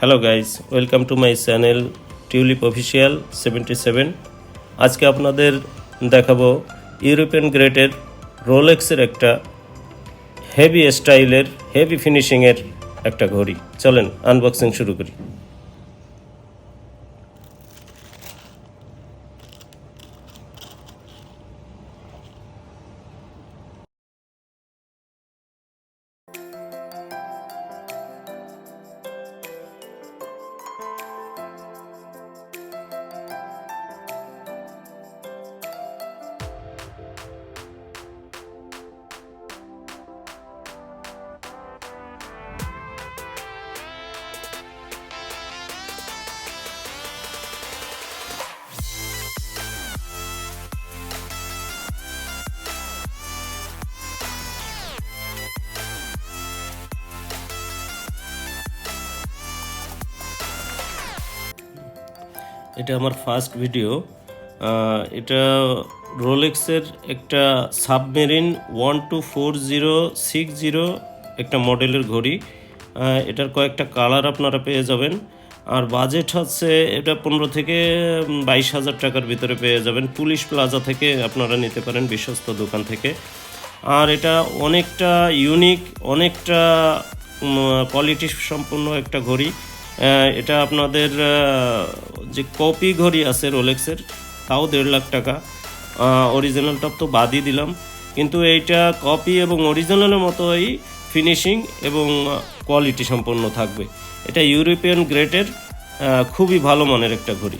Hello guys welcome to my channel Tulip official seventy seven আজকে আপনাদের দেখাবো European গ্রেটের রোলেক্সের একটা হেভি স্টাইলের হেভি ফিনিশিংয়ের একটা ঘড়ি। চলেন আনবক্সিং শুরু করি। এটা আমার ফার্স্ট ভিডিও এটা রোলেক্সের একটা submarine one two four zero six zero একটা মডেলের ঘড়ি। এটার কয়েকটা কালার আপনারা পেয়ে যাবেন। আর বাজেট হচ্ছে এটা পনেরো থেকে বাইশ হাজার টাকার ভিতরে পেয়ে যাবেন। পুলিশ প্লাজা থেকে আপনারা নিতে পারেন বিশ্বস্ত দোকান থেকে। আর এটা অনেকটা ইউনিক অনেকটা কোয়ালিটি সম্পন্ন একটা ঘড়ি। এটা আপনাদের যে কপি ঘড়ি আছে রোলেক্সের, তাও দেড় লাখ টাকা। অরিজিনালটা তো বাদই দিলাম। কিন্তু এইটা কপি এবং অরিজিনালের মতোই ফিনিশিং এবং কোয়ালিটি সম্পন্ন থাকবে। এটা ইউরোপিয়ান গ্রেটের খুবই ভালো মানের একটা ঘড়ি।